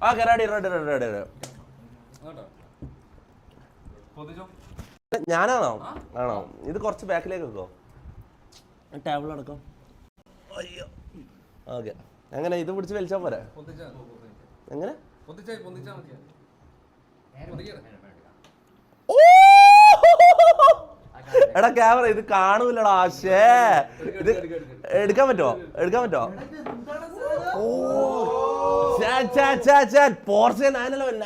Okay ready ready ready ready ഞാനാണോ? ആണോ? ഇത് കുറച്ച് ബാക്കിലേക്ക് വെക്കോ. ടേബിൾ അടക്കം അയ്യോ. ഓക്കെ. എങ്ങനെ? ഇത് പിടിച്ച് വലിച്ചാൽ പോരെ? എങ്ങനെ? എടാ ക്യാമറ ഇത് കാണൂലടാ ആശേ. ഇത് എടുക്കാൻ പറ്റുമോ? എടുക്കാൻ പറ്റുമോ? ഓ. ഛേ, ഛേ, ഛേ, ഛേ. പോർഷെ നയനലവൻ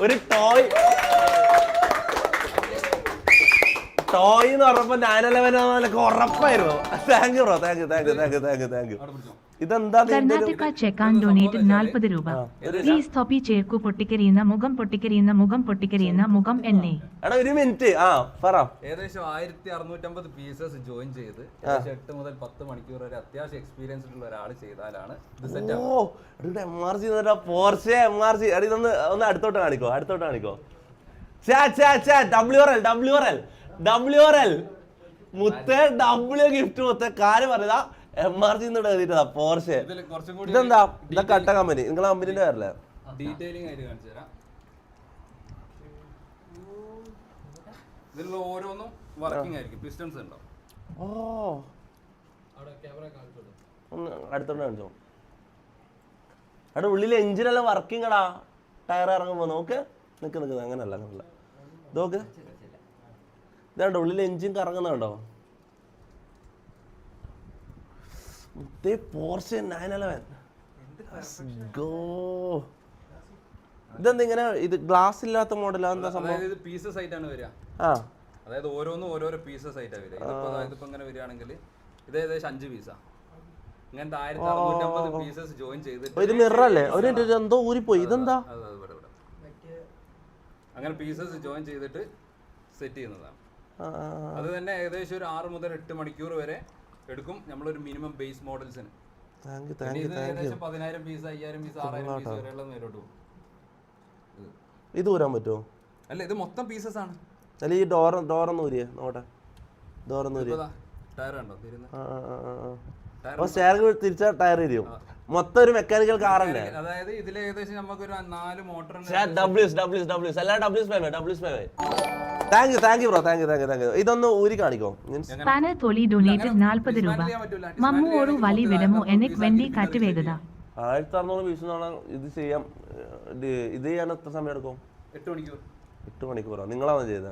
ഒരു ടോയ്. ടോയ് എന്ന് പറഞ്ഞപ്പോ നയനലവൻ എനിക്ക് ഉറപ്പായിരുന്നു. Thank you bro thank you thank you thank you thank you thank you ഇതെന്താ കർണാടക ചെക്കാൻ ഡൊനേറ്റഡ് നാൽപ്പത് രൂപ. പ്ലീസ് തൊപ്പി ചേർക്കു പൊട്ടിക്കരിയുന്ന മുഖം പൊട്ടിക്കരിയുന്ന മുഖം പൊട്ടിക്കരിയുന്ന മുഖം എന്നെ. എടാ ഒരു മിനിറ്റ്. ആ പറ. ഏകദേശം ആയിരത്തി അറുന്നൂറ്റമ്പത് പീസസ് ജോയിൻ ചെയ്ത് എട്ട് മുതൽ പത്ത് മണിക്കൂർ വരെ അത്യാവശ്യം എക്സ്പീരിയൻസ് ഉള്ള ഒരാൾ ചെയ്താലാണ് ഓ M R C Porsche M R C എടി ഇതൊന്ന് ഒന്ന് അടുത്തോട്ട് കാണിക്കോ അടുത്തോട്ട് കാണിക്കോ. W R L W R L W R L മുത്തേ ഡബ്ല്യു ഗിഫ്റ്റ് മുത്തേ. കാര്യം പറയുക എം ആർ സി എഴുതിട്ടതാ പോർഷെ ഇതിൽ കുറച്ചും കൂടി ഇതെന്താ? ഇതാ കട്ട കമ്പനി നിങ്ങളെ കമ്പനിന്റെ പേരല്ലേ? ഡീറ്റെയിലിംഗ് ആയിട്ട് കാണിച്ചു തരാം. ഇതിലുള്ള ഓരോന്നും വർക്കിംഗ് ആയിരിക്കും. പിസ്റ്റൺസ് ഉണ്ടാവും ഓ. ഒന്ന് അടുത്തോട്ട് കാണിച്ചോ. അവിടെ ഉള്ളിൽ എഞ്ചിനെല്ലാം വർക്കിംഗ് എടാ. ടയർ ഇറങ്ങുമ്പോ നോക്ക് നിക്ക് നിക്ക്. അങ്ങനല്ല അങ്ങനല്ല. നോക്ക് ഇതാണ്ടോ ഉള്ളിൽ എഞ്ചിൻ കറങ്ങുന്നുണ്ടോ മുത്തേ പോർഷെ നയൻ അലവൻ ഗോ. ഇതെന്താ ഇങ്ങനെ ഇത് ഗ്ലാസ് ഇല്ലാത്ത മോഡലാ എന്താ സംഭവം? അതായത് ഇത് പീസസ് ആയിട്ടാണ് വരിക. ആ. അതായത് ഓരോന്നും ഓരോരോ പീസസ് ആയിട്ടാണ് വരിക. ഇതിപ്പോ അതായത് ഇപ്പൊ ഇങ്ങനെ വരികയാണെങ്കിൽ ഇത് ഏകദേശം അഞ്ച് പീസാ ഇങ്ങനത്തെ ആയിരത്തി അറുന്നൂറ്റമ്പത് പീസസ് ജോയിൻ ചെയ്തിട്ട് ഇത് മിററല്ലേ ഒരു എന്തോ ഊരിപ്പോയി. ഇതെന്താ? അങ്ങനെ പീസസ് ജോയിൻ ചെയ്തിട്ട് സെറ്റ് ചെയ്യുന്നതാണ്. അത് തന്നെ ഏകദേശം ഒരു ആറ് മുതൽ എട്ട് മണിക്കൂർ വരെ എടുക്കും. നമ്മളൊരു മിനിമം ബേസ് മോഡൽസിന് പതിനായിരം പീസ് അയ്യായിരം പീസ് ആറായിരം പീസ് വരെയുള്ള നേരോട്ട് പോകും. ഇത്. ഊരാൻ പറ്റുമോ അല്ല ഇത് മൊത്തം പീസസ് ആണ്. അല്ല ഈ ഡോർ ഡോറൊന്ന് ഊരിയേ. നോട്ടെ ഡോറൊന്ന് ഊരിയേ. ടയർ കണ്ടോ? ആ ടയർ ഇരിക്കും മൊത്തം ഒരു മെക്കാനിക്കൽ കാർ തന്നെ അതായത് ഇതിൽ ഏകദേശം നമുക്കൊരു നാല് മോട്ടോർ ഡബ്ല്യൂസ് ഡബ്ല്യൂസ് ഡബ്ല്യൂസ് എല്ലാ ഡബ്ല്യൂസ് five ഡബ്ല്യൂസ് five thank you thank you bro thank you thank you thank you ഇതൊന്ന് ഊരി കാണിക്കോ? മീൻസ് പാനൽ തൊലി ഡൊണേറ്റ് നാൽപ്പത് രൂപ. മമ്മു ഒരു വലി വിടമോ എനിക്ക് വെണ്ടി കാറ്റ് വേഗത. ആയിരത്തി അറുന്നൂറ് പീസ് ഇത് ചെയ്യാം ഇത് ഇത് ചെയ്യാൻ എത്ര സമയം എടുക്കും? എട്ട് മണിക്കൂർ. എട്ട് മണിക്കൂറോ? നിങ്ങളാണോ ചെയ്തത്?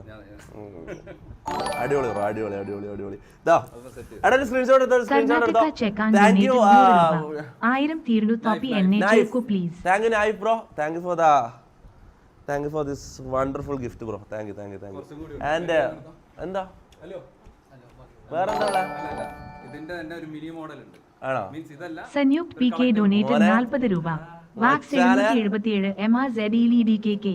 അടിപൊളി ബ്രോ അടിപൊളി അടിപൊളി അടിപൊളി. ഇതാ എടാ ഒരു സ്ക്രീൻഷോട്ട് എടുത്തോ സ്ക്രീൻഷോട്ട് എടുത്തോ കർണാടക ചെക്കാൻ താങ്ക് യു ഡൊനേറ്റഡ് ആയിരം തീർന്നു തൊപ്പി എന്നെ ചേർക്കു please thank you Naif bro thank you for the thank you for this wonderful gift bro thank you thank you thank you and എന്താ? ഹലോ വേറെ എന്താ ഉള്ളെ? അല്ല അല്ല. ഇതിന്റെ തന്നെ ഒരു മിനി മോഡൽ ഉണ്ട്. ആണോ? മീൻസ് ഇതല്ല സന്യുക് പി കെ ഡൊനേറ്റഡ് നാൽപ്പത് രൂപ. വാക്സ് എഴുന്നൂറ്റി എഴുപത്തിയേഴ് M R Z E D K K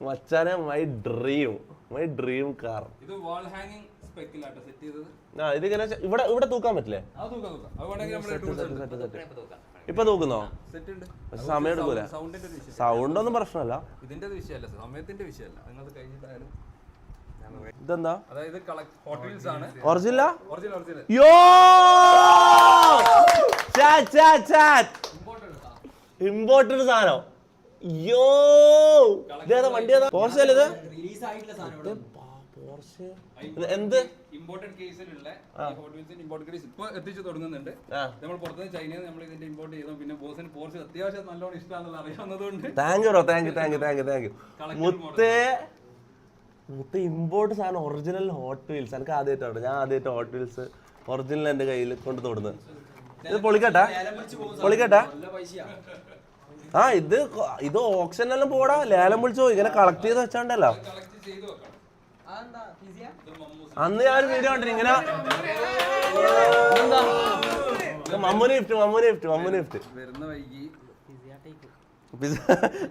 മച്ചാനെ my dream my dream car ഇത് വാൾ ഹാങ്ങിങ് സ്പെക്കിലാട്ടോ സെറ്റ് ചെയ്തത്. ആ ഇതിങ്ങനെ ഇവിടെ ഇവിടെ തൂക്കാൻ പറ്റില്ലേ? ഇപ്പൊ തൂക്കുന്നോ? സെറ്റ് ഉണ്ട്. പക്ഷെ സമയം എടുക്കൂല? സൗണ്ടിന്റെ ഒരു വിഷയം സൗണ്ട് ഒന്നും പ്രശ്നമല്ല. ഇതിന്റെ വിഷയമല്ല സമയത്തിന്റെ വിഷയമല്ല നിങ്ങൾക്ക് കഴിഞ്ഞിട്ടായാലും ഇതെന്താ? അതായത് ഹോട്ടൽസ് ആണ്. Original original original yo! Chat chat chat! Imported സാധനം. യോ ഇതേതാ വണ്ടി ഏതാ? പോർഷെ അല്ലേ ഇത്? റിലീസ് ആയിട്ടുള്ള പോർഷെ എന്ത്? ഇമ്പോർട്ടഡ് കേസിലുള്ള ഹോട്ട് വീൽസിന്റെ ഇമ്പോർട്ടഡ് കേസ് ഇപ്പൊ എത്തിച്ചു തുടങ്ങുന്നുണ്ട്. നമ്മൾ പുറത്തുനിന്ന് ചൈനയിൽ നമ്മൾ ഇതിന്റെ ഇമ്പോർട്ട് ചെയ്തു. പിന്നെ ബോസിന് പോർച്ച് അത്യാവശ്യം നല്ലോണം അറിയാവുന്നതുകൊണ്ട് thank you bro thank you thank you thank you thank you മുത്തേ മുത്തേ ഇമ്പോർട്ട് സാധനം ഒറിജിനൽ ഹോട്ട് വീൽസ് എനിക്ക് ആദ്യമായിട്ടാണ്. ഞാൻ ആദ്യമായിട്ട് ഹോട്ട് വീൽസ് ഒറിജിനൽ എന്റെ കയ്യിൽ കൊണ്ട് തൊടുന്നത്. ഇത് പൊളിക്കട്ടെ? പൊളിക്കട്ടെ? ആ ഇത് ഇത് ഓപ്ഷൻ എല്ലാം പോടാ. ലേലം വിളിച്ചോ ഇങ്ങനെ കളക്ട് ചെയ്ത് വെച്ചാണ്ടല്ലോ. അന്ന് ഞാൻ ഒരു വീഡിയോ കണ്ടിന്. ഇങ്ങനെ മമ്മൂന് ഗിഫ്റ്റ് മമ്മൂന് ഗിഫ്റ്റ് മമ്മൂന് ഗിഫ്റ്റ്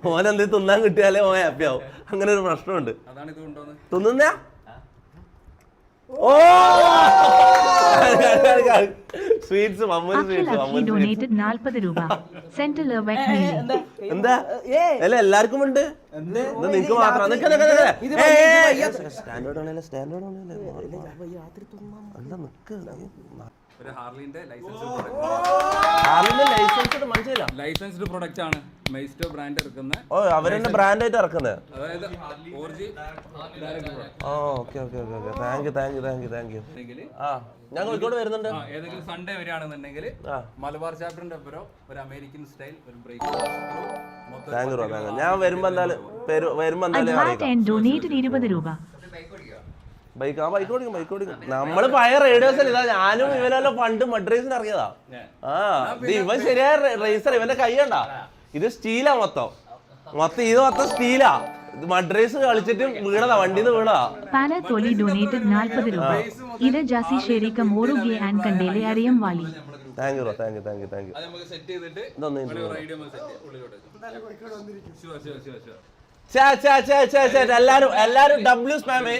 ഓനെന്ത് തിന്നാൻ കിട്ടിയാലേ ഓൻ ഹാപ്പി ആവും. അങ്ങനെ ഒരു പ്രശ്നമുണ്ട്. തിന്നുന്ന ഓ! സ്വീറ്റ്സ് സ്വീറ്റ്സ് നാൽപ്പത് രൂപ. എന്താ? അല്ല എല്ലാവർക്കും ഉണ്ട്. നിനക്ക് മാത്രം. സ്റ്റാൻഡേർഡ് ആണല്ലേ സ്റ്റാൻഡേർഡ് ആണല്ലേ അല്ല? നിക്ക്? ഒരു ഹാർലിന്റെ ലൈസൻസ് ഹാർലിന്റെ ലൈസൻസ് മനസ്സിലാ ലൈസൻസ്ഡ് പ്രൊഡക്റ്റ് ആണ്. മെയ്സ്റ്റോ ബ്രാൻഡ് ഇറക്കുന്ന ഓ അവരെന്നെ ബ്രാൻഡായിട്ട് ഇറക്കുന്നത് അതായത് ഓർജി ഓ okay okay okay okay. Thank you thank you thank you thank you ആ ഞാൻ കോഴിക്കോട് വരുന്നുണ്ട്. ഏതെങ്കിലും സൺഡേ വരികയാണെന്നുണ്ടെങ്കിൽ മലബാർ ചാപ്റ്ററിന്റെ ഒപ്പരോ ഒരു അമേരിക്കൻ സ്റ്റൈൽ ഒരു ബ്രേക്ക് താങ്ക് യു താങ്ക് ഞാൻ വരുമ്പോ എന്തായാലും പേര് വരുമ്പോ എന്തായാലും ഇരുപത് രൂപ. ബൈക്ക് ആ ബൈക്ക് ഓടിക്കും ബൈക്ക് ഓടിക്കും. നമ്മൾ പഴയ റേഡിയോസിൽ ഇതാ ഞാനും ഇവനെല്ലാം പണ്ട് മഡ്രൈസിന് ഇറങ്ങിയതാ. ആ ഇവൻ ശരിയായ റേസർ ഇവന്റെ കൈയണ്ട ഇത് സ്റ്റീലാ മൊത്തം. മൊത്തം ഇത് മൊത്തം സ്റ്റീലാ. ഇത് മഡ്രൈസ് കളിച്ചിട്ട് വീണതാ വണ്ടിന്ന് വീണതാ. തൊലി ഡൊനേറ്റഡ് നാൽപ്പത് രൂപ. ഇത് ജാസി ഷെരീക്ക മോറുഗെ ആൻഡ് കണ്ടേലെ അറിയം Valley. Thank you thank you thank you thank you ഇതൊന്നും ഒരു എല്ലാരും എല്ലാരും ഡബ്ല്യു സ്പാമേ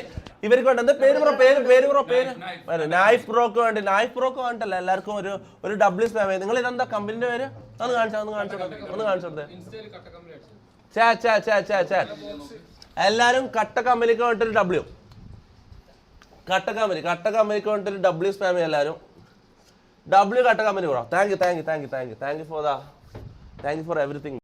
ഇവർക്ക് വേണ്ട എന്താ പേര് ബ്രോ പേര് പേര് ബ്രോ പേര്. നൈഫ് ബ്രോക്ക് വേണ്ടി നൈഫ് ബ്രോക്ക് വേണ്ടല്ല? എല്ലാവർക്കും ഒരു ഒരു ഡബ്ല്യു സ്പാമേ നിങ്ങൾ ഇതെന്താ കമ്പനിന്റെ പേര്? ഒന്ന് കാണിച്ചാ ഒന്ന് കാണിച്ചോ ഒന്ന് കാണിച്ചോ ചാ ചാ ചാ ചാ ചാ. എല്ലാരും കട്ട കമ്പനിക്ക് വേണ്ടിട്ട് ഡബ്ല്യു കട്ട കമ്പനി കട്ട കമ്പനിക്ക് വേണ്ടിട്ട് ഡബ്ല്യു സ്പാമേ എല്ലാരും. ഡബ്ല്യു കട്ട company bro thank you thank you thank you thank you for the thank you for everything